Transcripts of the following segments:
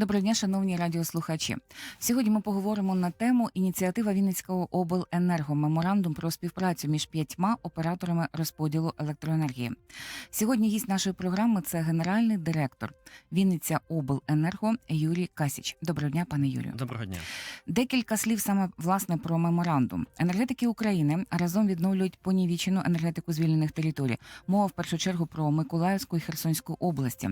Доброго дня, шановні радіослухачі. Сьогодні ми поговоримо на тему ініціатива Вінницького обленерго меморандум про співпрацю між п'ятьма операторами розподілу електроенергії. Сьогодні гість нашої програми це генеральний директор Вінниця Обленерго Юрій Касіч. Доброго дня, пане Юрію. Доброго дня. Декілька слів саме власне про меморандум. Енергетики України разом відновлюють понівічену енергетику звільнених територій. Мова в першу чергу про Миколаївську і Херсонську області.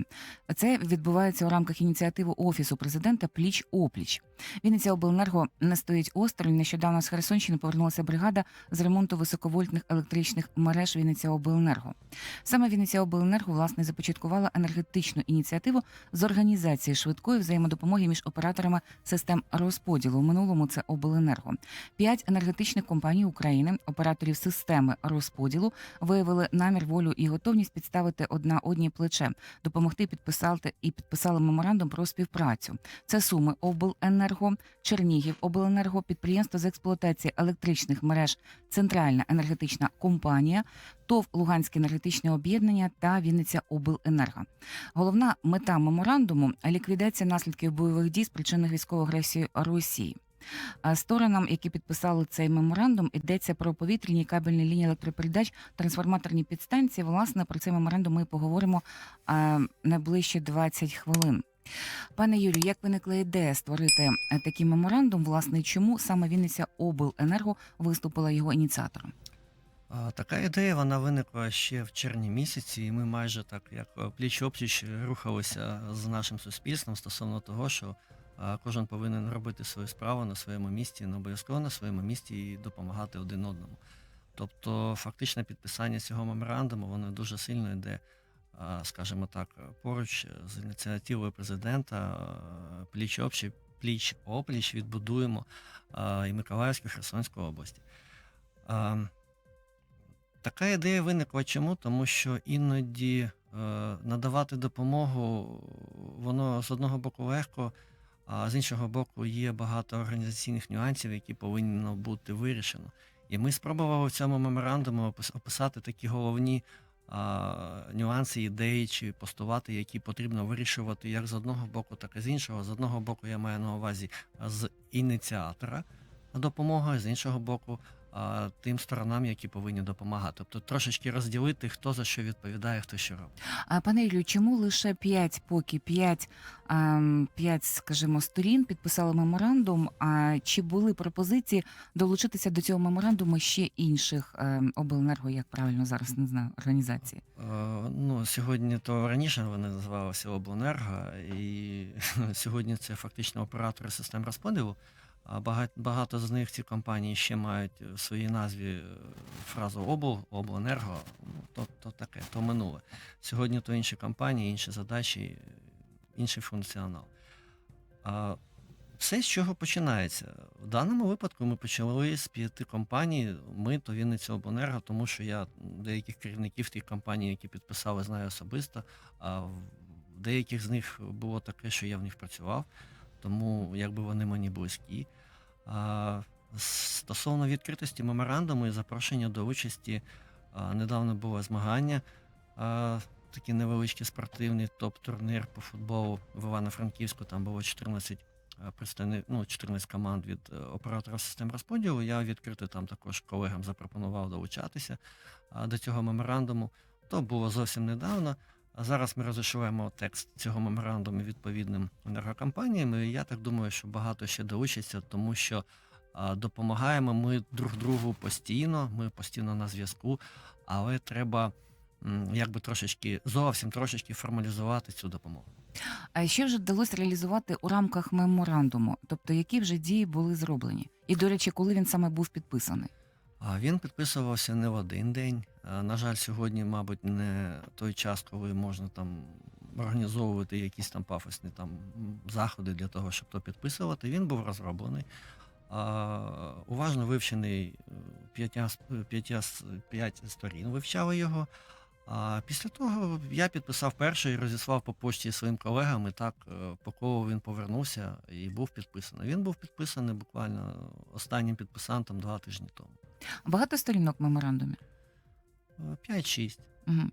Це відбувається у рамках ініціативи офісу президента Пліч опліч. Вінниця обленерго не стоїть осторонь. Нещодавно з Херсонщини повернулася бригада з ремонту високовольтних електричних мереж Вінниця Обленерго. Саме Вінниця Обленерго власне започаткувала енергетичну ініціативу з організації швидкої взаємодопомоги між операторами систем розподілу. У минулому це обленерго. П'ять енергетичних компаній України, операторів системи розподілу, виявили намір, волю і готовність підставити одна одні плече, допомогти підписати і підписали меморандум про співпрацю. Це суми обленерго, Чернігів обленерго, підприємство з експлуатації електричних мереж, Центральна енергетична компанія, ТОВ Луганське енергетичне об'єднання та Вінниця Обленерго. Головна мета меморандуму ліквідація наслідків бойових дій, спричинених військовою агресією Росії. Сторонам, які підписали цей меморандум, йдеться про повітряні кабельні лінії електропередач, трансформаторні підстанції. Власне, про цей меморандум ми поговоримо а, найближче 20 хвилин. Пане Юрію, як виникла ідея створити е, такий меморандум? Власне, чому саме Вінниця Обленерго виступила його ініціатором? Така ідея вона виникла ще в червні місяці, і ми майже так як пліч опліч рухалися з нашим суспільством стосовно того, що кожен повинен робити свою справу на своєму місці, не обов'язково на своєму місці і допомагати один одному. Тобто, фактичне підписання цього меморандуму воно дуже сильно йде, скажімо так, поруч з ініціативою президента пліч опліч, пліч опліч відбудуємо і Миколаївську, і Херсонську області. Така ідея виникла чому? Тому що іноді е, надавати допомогу, воно з одного боку легко, а з іншого боку є багато організаційних нюансів, які повинно бути вирішено. І ми спробували в цьому меморандуму описати такі головні нюанси, ідеї чи постувати, які потрібно вирішувати як з одного боку, так і з іншого. З одного боку, я маю на увазі з ініціатора допомоги, з іншого боку, а, тим сторонам, які повинні допомагати. Тобто трошечки розділити, хто за що відповідає, хто що робить. А пане Юрію, чому лише п'ять, поки п'ять, ем, п'ять, скажімо, сторін підписали меморандум? А чи були пропозиції долучитися до цього меморандуму ще інших ем, обленерго, як правильно зараз не знаю, організації? Е, Ну, сьогодні то раніше вони називалися Обленерго, і сьогодні це фактично оператори систем розподілу. А багато, багато з них ці компанії ще мають в своїй назві е, фразу обл, обленерго. Ну, то, то таке, то минуле. Сьогодні то інші компанії, інші задачі, е, інший функціонал. А все з чого починається. В даному випадку ми почали з п'яти компаній. Ми то Вінниця Обленерго, тому що я деяких керівників тих компаній, які підписали, знаю особисто. А в деяких з них було таке, що я в них працював, тому якби вони мені близькі. Стосовно відкритості меморандуму і запрошення до участі, недавно було змагання. А, Такий невеличкий спортивний топ-турнір по футболу в Івано-Франківську. Там було 14 е, представник, ну, 14 команд від е, оператора систем розподілу. Я відкрито там також колегам запропонував долучатися до цього меморандуму. То було зовсім недавно. А зараз ми розшиваємо текст цього меморандуму відповідним енергокомпаніям. І я так думаю, що багато ще долучиться, тому що допомагаємо ми друг другу постійно, ми постійно на зв'язку, але треба якби трошечки, зовсім трошечки формалізувати цю допомогу. А що вже вдалося реалізувати у рамках меморандуму? Тобто, які вже дії були зроблені? І, до речі, коли він саме був підписаний? А Він підписувався не в один день. На жаль, сьогодні, мабуть, не той час, коли можна там організовувати якісь там пафосні там заходи для того, щоб то підписувати. Він був розроблений. Уважно вивчений е, п'ять сторін, вивчали його. А після того я підписав перший і розіслав по пошті своїм колегам, і так е, по колу він повернувся і був підписаний. Він був підписаний буквально останнім підписантом два тижні тому. Багато сторінок в меморандумі. Е, 5-6. Угу.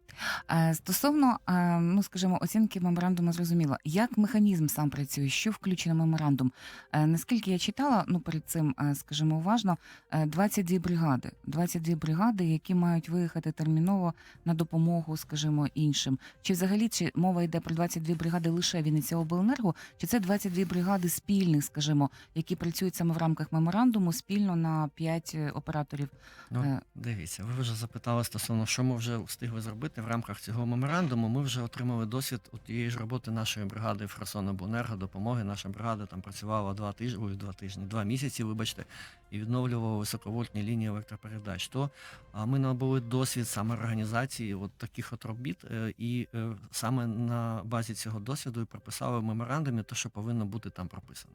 Стосовно, е, ну скажімо, оцінки меморандуму зрозуміло. Як механізм сам працює? Що включено в меморандум? Е, наскільки я читала, ну перед цим, скажімо, уважно, е, 22 бригади. 22 бригади, які мають виїхати терміново на допомогу, скажімо, іншим. Чи взагалі чи мова йде про 22 бригади лише Вінниця обленерго, чи це 22 бригади спільних, скажімо, які працюють саме в рамках меморандуму спільно на 5 операторів? Ну, дивіться, ви вже запитали стосовно, що ми вже встигли зробити в рамках цього меморандуму. Ми вже отримали досвід у тієї ж роботи нашої бригади в Херсонобленерго допомоги. Наша бригада там працювала два тижні, два тижні, два місяці, вибачте, і відновлювала високовольтні лінії електропередач. То ми набули досвід саме організації от таких от робіт, е, і е, саме на базі цього досвіду і прописали в меморандумі те, що повинно бути там прописано.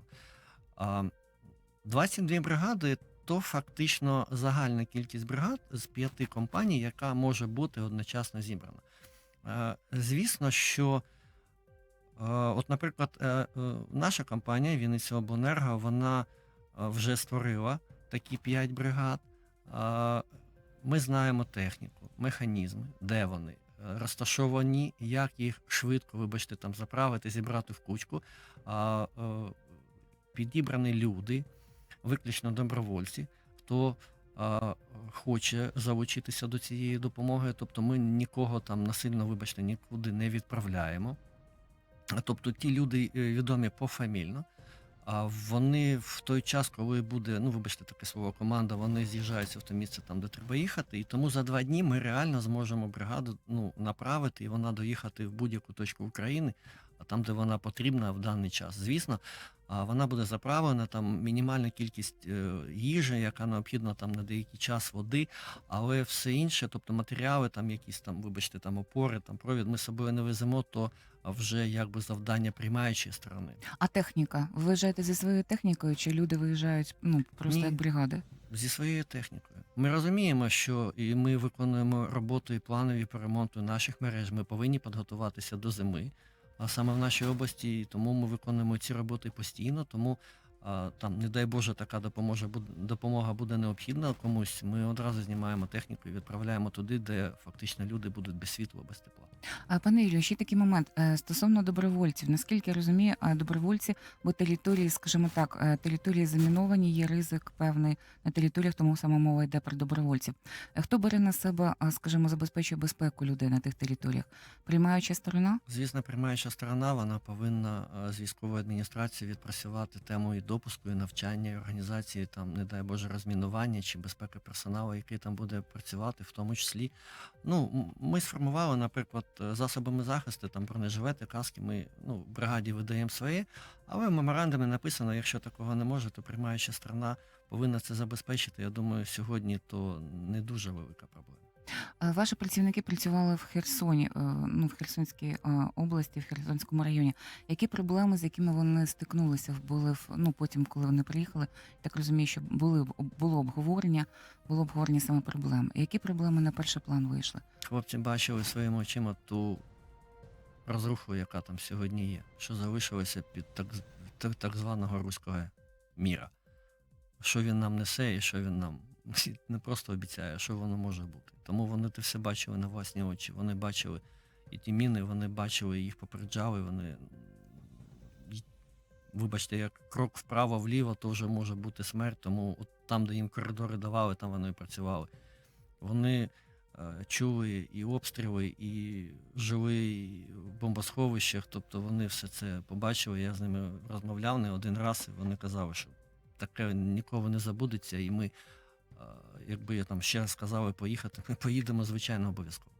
А, 22 бригади то фактично загальна кількість бригад з п'яти компаній, яка може бути одночасно зібрана. Е, Звісно, що, е, от, наприклад, е, наша компанія Вінниця Обленерго, вона вже створила такі 5 бригад. Ми знаємо техніку, механізми, де вони розташовані, як їх швидко, вибачте, там заправити, зібрати в кучку. Підібрані люди, виключно добровольці, хто а, хоче залучитися до цієї допомоги. Тобто ми нікого там насильно, вибачте, нікуди не відправляємо. Тобто ті люди е, відомі пофамільно, а вони в той час, коли буде, ну вибачте, таке слово команда, вони з'їжджаються в те місце там, де треба їхати. І тому за два дні ми реально зможемо бригаду ну, направити, і вона доїхати в будь-яку точку України, а там, де вона потрібна в даний час. Звісно, вона буде заправлена, там мінімальна кількість е, їжі, яка необхідна там на деякий час води, але все інше, тобто матеріали, там якісь там, вибачте, там опори, там провід, ми з собою не веземо, то вже якби завдання приймаючої сторони. А техніка? Ви виїжджаєте зі своєю технікою, чи люди виїжджають ну просто Ні. як бригади? Зі своєю технікою. Ми розуміємо, що і ми виконуємо роботу і планові по ремонту наших мереж. Ми повинні підготуватися до зими, саме в нашій області, тому ми виконуємо ці роботи постійно. Тому там, не дай Боже, така допомога допомога буде необхідна комусь. Ми одразу знімаємо техніку і відправляємо туди, де фактично люди будуть без світла, без тепла. Пане Юлію, ще такий момент Е, стосовно добровольців. Наскільки я розумію, добровольці, бо території, скажімо так, е, території заміновані, є ризик певний на територіях, тому саме мова йде про добровольців. Е, Хто бере на себе, скажімо, забезпечує безпеку людей на тих територіях? Приймаюча сторона? Звісно, приймаюча сторона вона повинна з військової адміністрації відпрацювати тему і допуску, і навчання, і організації там, не дай Боже, розмінування чи безпеки персоналу, який там буде працювати, в тому числі. Ну, ми сформували, наприклад, засобами захисту, там бронежилети, каски. Ми ну, бригаді видаємо свої, але в меморандумі написано, якщо такого не може, то приймаюча сторона повинна це забезпечити. Я думаю, сьогодні то не дуже велика проблема. Е, Ваші працівники працювали в Херсоні, е, ну в Херсонській е, області, в Херсонському районі. Які проблеми, з якими вони стикнулися, були ну потім, коли вони приїхали? Так розумію, що були було обговорення, було обговорення саме проблем. Які проблеми на перший план вийшли? Хлопці бачили своїми очима ту розруху, яка там сьогодні є, що залишилося під так, так званого руського міра. Що він нам несе і що він нам не просто обіцяє, що воно може бути. Тому вони це все бачили на власні очі. Вони бачили і ті міни, вони бачили, їх попереджали, вони. Вибачте, як крок вправо-вліво, то вже може бути смерть, тому от там, де їм коридори давали, там вони і працювали. Вони е, чули і обстріли, і жили в бомбосховищах. Тобто вони все це побачили. Я з ними розмовляв не один раз, і вони казали, що таке ніколи не забудеться, і ми, якби я там ще сказав поїхати, ми поїдемо, звичайно, обов'язково.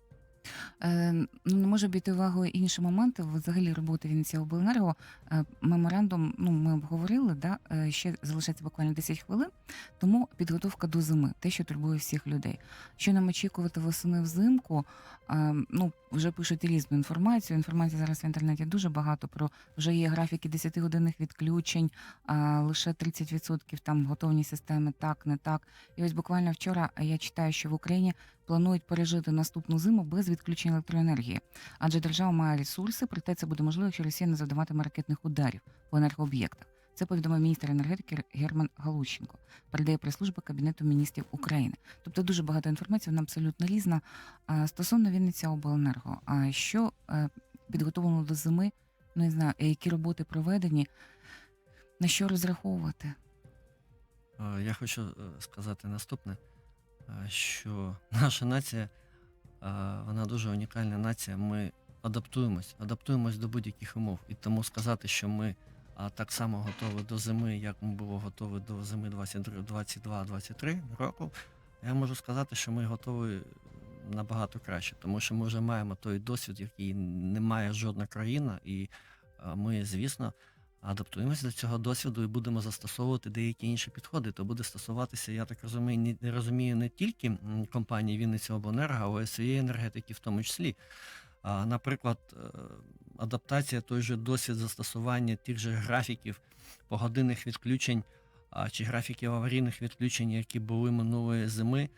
Е, ну не можу обійти увагою інші моменти. Взагалі роботи Вінниця обленерго. Е, меморандум, ну ми обговорили, да е, ще залишається буквально 10 хвилин. Тому підготовка до зими, те, що турбує всіх людей. Що нам очікувати восени взимку? Ну вже пишуть різну інформацію. Інформації зараз в інтернеті дуже багато про вже є графіки 10-годинних відключень, а лише 30% там готовні системи, так, не так. І ось буквально вчора я читаю, що в Україні планують пережити наступну зиму без відключення електроенергії, адже держава має ресурси, проте це буде можливо, якщо Росія не завдаватиме ракетних ударів по енергооб'єктах. Це повідомив міністр енергетики Герман Галущенко. Передає прес-служба Кабінету міністрів України. Тобто дуже багато інформації, вона абсолютно різна. Стосовно Вінниця обленерго, а що е, підготовлено до зими? Ну не знаю, які роботи проведені, на що розраховувати? Я хочу е, сказати наступне, що наша нація, вона дуже унікальна нація. Ми адаптуємось, адаптуємось до будь-яких умов. І тому сказати, що ми так само готові до зими, як ми були готові до зими 22-23 року, я можу сказати, що ми готові набагато краще, тому що ми вже маємо той досвід, який не має жодна країна, і ми, звісно, адаптуємося до цього досвіду і будемо застосовувати деякі інші підходи. То буде стосуватися, я так розумію, не, розумію не тільки компанії Вінниця Обленерго, але й своєї енергетики в тому числі. Наприклад, е, адаптація той же досвід застосування тих же графіків погодинних відключень чи графіків аварійних відключень, які були минулої зими.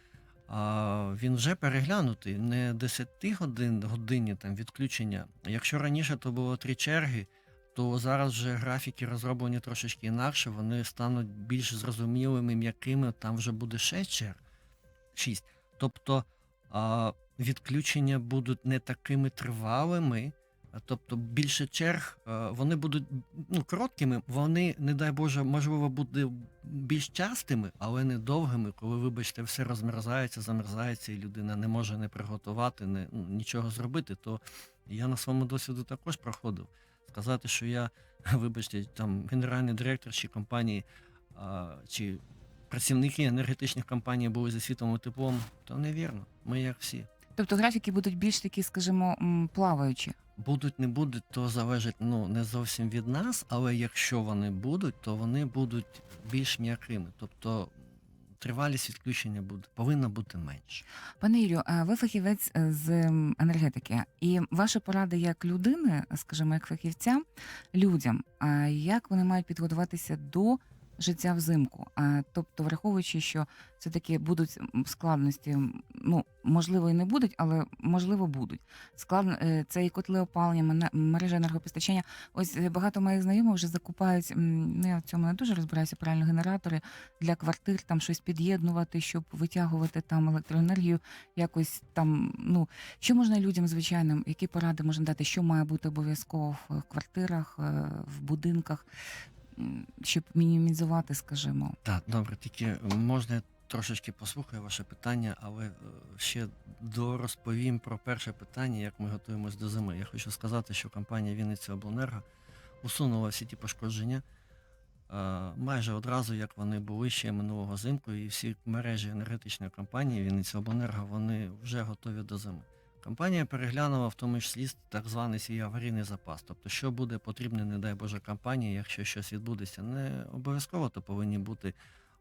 Він вже переглянутий не 10 годин годинні там відключення. Якщо раніше то було три черги, то зараз вже графіки розроблені трошечки інакше, вони стануть більш зрозумілими, м'якими, там вже буде 6 черг. 6. Тобто відключення будуть не такими тривалими, тобто більше черг, вони будуть ну, короткими, вони, не дай Боже, можливо, будуть більш частими, але не довгими, коли, вибачте, все розмерзається, замерзається, і людина не може не приготувати, не, ну, нічого зробити, то я на своєму досвіду також проходив сказати, що я, вибачте, там генеральний директор чи компанії, а, чи працівники енергетичних компаній були зі світовим теплом, то невірно. Ми як всі. Тобто графіки будуть більш такі, скажімо, плаваючі. Будуть, не будуть, то залежить ну, не зовсім від нас, але якщо вони будуть, то вони будуть більш м'якими. Тобто тривалість відключення буде, повинна бути менше. Пане Юрію, а ви фахівець е, з енергетики, і ваша порада як людини, скажімо, як фахівця людям, а як вони мають підготуватися до життя взимку? А, тобто, враховуючи, що все таки будуть складності, ну можливо, і не будуть, але можливо будуть. Склад е, це і котли опалення, мережа енергопостачання. Ось е, багато моїх знайомих вже закупають. Ну я в цьому не дуже розбираюся. Правильно, генератори для квартир, там щось під'єднувати, щоб витягувати там електроенергію. Якось там, ну що можна людям звичайним, які поради можна дати, що має бути обов'язково в квартирах, е, в будинках, щоб мінімізувати, скажімо. Так, добре, тільки можна трошечки послухаю ваше питання, але е, ще дорозповім про перше питання, як ми готуємось до зими. Я хочу сказати, що компанія Вінниця Обленерго усунула всі ті пошкодження е, майже одразу, як вони були ще минулого зимку, і всі мережі енергетичної компанії Вінниця Обленерго вони вже готові до зими. Компанія переглянула в тому числі так званий свій аварійний запас. Тобто, що буде потрібно, не дай Боже, компанії, якщо щось відбудеться, не обов'язково то повинні бути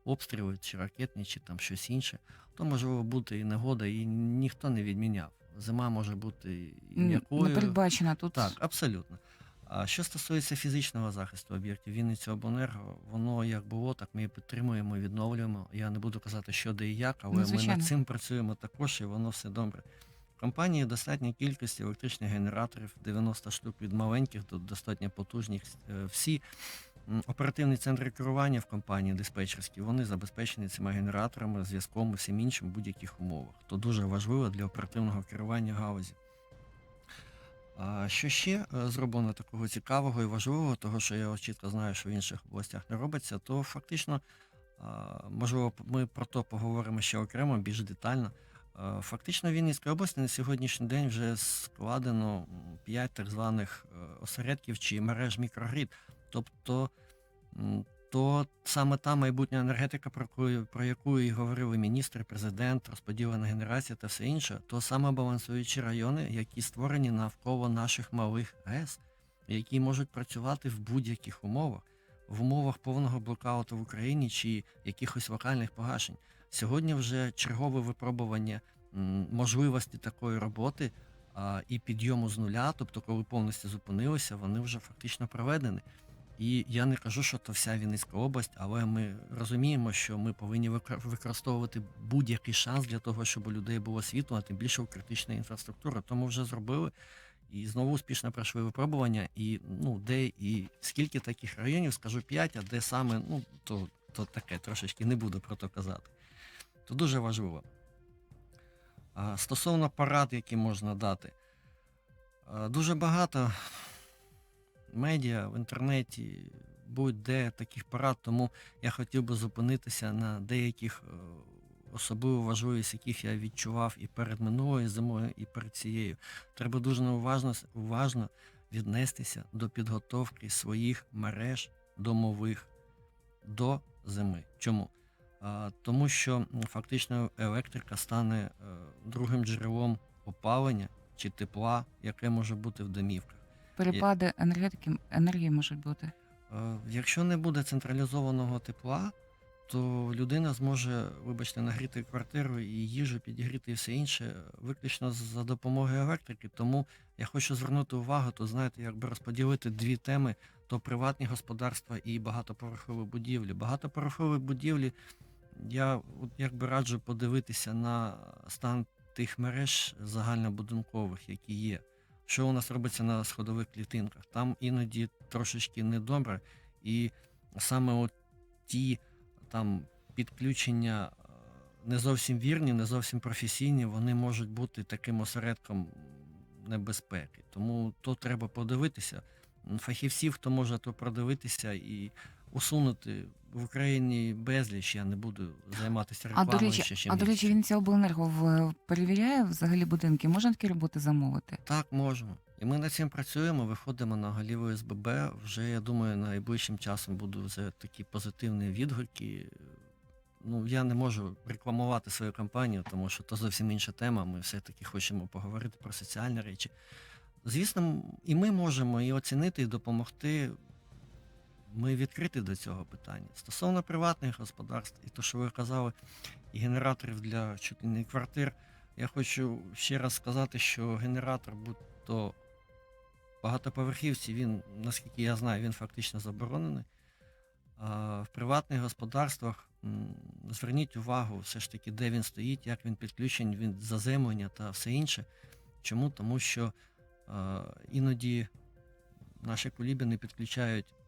обстріли, чи ракетні, чи там щось інше. То можливо бути і негода, і ніхто не відміняв. Зима може бути і м'якою. Непередбачена тут Так, абсолютно. А що стосується фізичного захисту об'єктів Вінниця Обленерго, воно як було, так ми і підтримуємо, відновлюємо. Я не буду казати, що де і як, але Ну, ми над цим працюємо також, і воно все добре. Компанії достатня кількість електричних генераторів, 90 штук від маленьких до достатньо потужних. Е, Всі оперативні центри керування в компанії диспетчерські, вони забезпечені цими генераторами, зв'язком і всім іншим в будь-яких умовах. То дуже важливо для оперативного керування галузі. Що ще е, зроблено такого цікавого і важливого, того що я чітко знаю, що в інших областях не робиться, то фактично, можливо, ми про то поговоримо ще окремо, більш детально. А, Фактично в Вінницькій області на сьогоднішній день вже складено 5 так званих е, осередків чи мереж мікрогрід. Тобто то саме та майбутня енергетика, про яку, і говорили міністр, президент, розподілена генерація та все інше, то саме балансуючі райони, які створені навколо наших малих АЕС, які можуть працювати в будь-яких умовах, в умовах повного блокауту в Україні чи якихось локальних погашень. Сьогодні вже чергове випробування можливості такої роботи а, і підйому з нуля, тобто коли повністю зупинилися, вони вже фактично проведені. І я не кажу, що то вся Вінницька область, але ми розуміємо, що ми повинні використовувати будь-який шанс для того, щоб у людей було світло, а тим більше у критичної інфраструктури. Тому вже зробили і знову успішно пройшли випробування. І ну, де і скільки таких районів, скажу 5, а де саме, ну то, то таке трошечки не буду про то казати. То дуже важливо. Стосовно порад, які можна дати, дуже багато медіа в інтернеті, будь-де таких порад, тому я хотів би зупинитися на деяких е, особливо важливість, яких я відчував і перед минулою зимою, і перед цією. Треба дуже уважно, уважно віднестися до підготовки своїх мереж домових до зими. Чому? Тому що фактично електрика стане е, другим джерелом опалення чи тепла, яке може бути в домівках. Перепади енергетики енергії можуть бути. Е, Якщо не буде централізованого тепла, то людина зможе, вибачте, нагріти квартиру і їжу підігріти і все інше виключно за допомогою електрики. Тому я хочу звернути увагу, то знаєте, якби розподілити дві теми: то приватні господарства і багатоповерхові будівлі. Багатоповерхові будівлі я от якби раджу подивитися на стан тих мереж загальнобудинкових, які є. Що у нас робиться на сходових клітинках? Там іноді трошечки недобре, і саме от ті там підключення е, не зовсім вірні, не зовсім професійні, вони можуть бути таким осередком небезпеки. Тому то треба подивитися. Фахівців, хто може то продивитися і усунути в Україні безліч. Я не буду займатися А рекламою. до речі, ще чим а до речі, більше. Вінниця обленерго в- перевіряє взагалі будинки. Можна такі роботи замовити? Так, можемо. І ми над цим працюємо, виходимо на голіву СББ. Вже, я думаю, найближчим часом будуть вже такі позитивні відгуки. Ну, я не можу рекламувати свою компанію, тому що то зовсім інша тема. Ми все-таки хочемо поговорити про соціальні речі. Звісно, і ми можемо і оцінити, і допомогти. Ми відкриті до цього питання. Стосовно приватних господарств, і то, що ви казали, і генераторів для чуть квартир, я хочу ще раз сказати, що генератор, будь-то багатоповерхівці, він, наскільки я знаю, він фактично заборонений. А в приватних господарствах зверніть увагу все ж таки, де він стоїть, як він підключений від заземлення та все інше. Чому? Тому що а, іноді наші колібіни підключають м,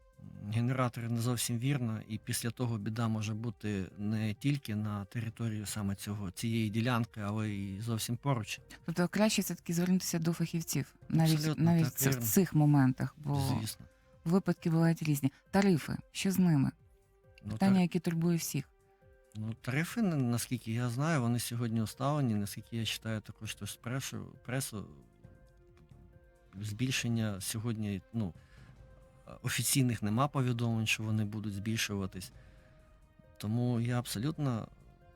генератори не зовсім вірно, і після того біда може бути не тільки на території саме цього цієї ділянки, але й зовсім поруч. Тобто краще все таки звернутися до фахівців навіть Абсолютно, навіть так, в вірно. цих моментах, бо Звісно. випадки бувають різні. Тарифи, що з ними? Ну, Питання, тар- яке турбує всіх. Ну, тарифи, наскільки я знаю, вони сьогодні уставлені, наскільки я читаю також теж пресу, пресу, збільшення сьогодні, ну, офіційних нема повідомлень, що вони будуть збільшуватись. Тому я абсолютно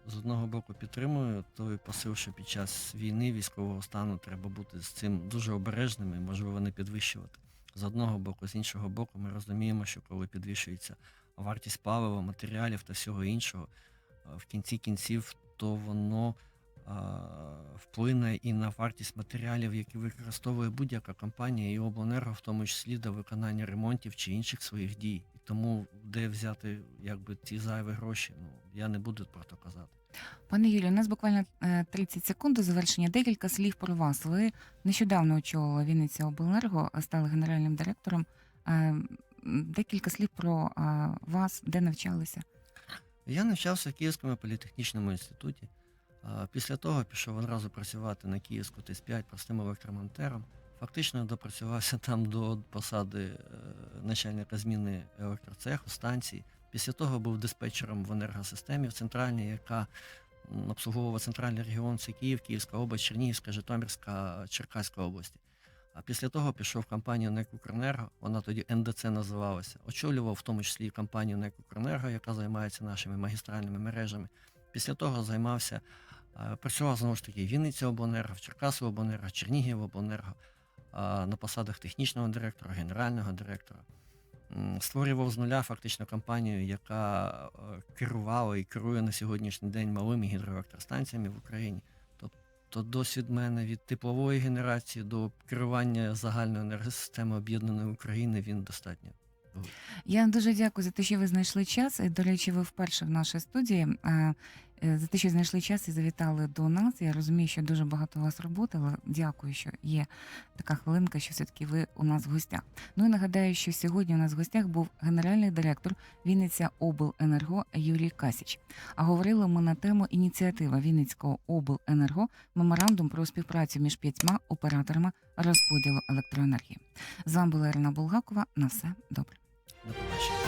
з одного боку підтримую той посил, що під час війни, військового стану треба бути з цим дуже обережними, і, можливо, не підвищувати. З одного боку, з іншого боку, ми розуміємо, що коли підвищується вартість палива, матеріалів та всього іншого, в кінці кінців, то воно вплине і на вартість матеріалів, які використовує будь-яка компанія і обленерго, в тому числі до виконання ремонтів чи інших своїх дій. І тому де взяти якби ці зайві гроші, ну я не буду про то казати. Пане Юлію, у нас буквально е, 30 секунд до завершення. Декілька слів про вас. Ви нещодавно очолили Вінниця обленерго, стали генеральним директором. Е, Декілька слів про е, вас, де навчалися. Я навчався в Київському політехнічному інституті. Після того пішов одразу працювати на Київську ТЕС-5 простим електромонтером. Фактично допрацювався там до посади е, начальника зміни електроцеху, станції. Після того був диспетчером в енергосистемі в центральній, яка обслуговувала центральний регіон це Київ, Київська область, Чернігівська, Житомирська, Черкаська області. А після того пішов в компанію НЕК «Укренерго», вона тоді НДЦ називалася. Очолював в тому числі і компанію НЕК «Укренерго», яка займається нашими магістральними мережами. Після того займався, працював знову ж таки в Вінниця обленерго, в Черкаси обленерго, Чернігів обленерго, на посадах технічного директора, генерального директора. Створював з нуля фактично компанію, яка е, керувала і керує на сьогоднішній день малими гідроелектростанціями в Україні. Тобто досвід мене від теплової генерації до керування загальної енергосистеми об'єднаної України він достатньо Я дуже дякую за те, що ви знайшли час. До речі, ви вперше в нашій студії. Е, За те, що знайшли час і завітали до нас. Я розумію, що дуже багато у вас роботи, але дякую, що є така хвилинка, що все-таки ви у нас в гостях. Ну і нагадаю, що сьогодні у нас в гостях був генеральний директор Вінниця Обленерго Юрій Касіч. А говорили ми на тему ініціатива Вінницького обленерго меморандум про співпрацю між п'ятьма операторами розподілу електроенергії. З вами була Ірина Булгакова. На все добре. До побачення.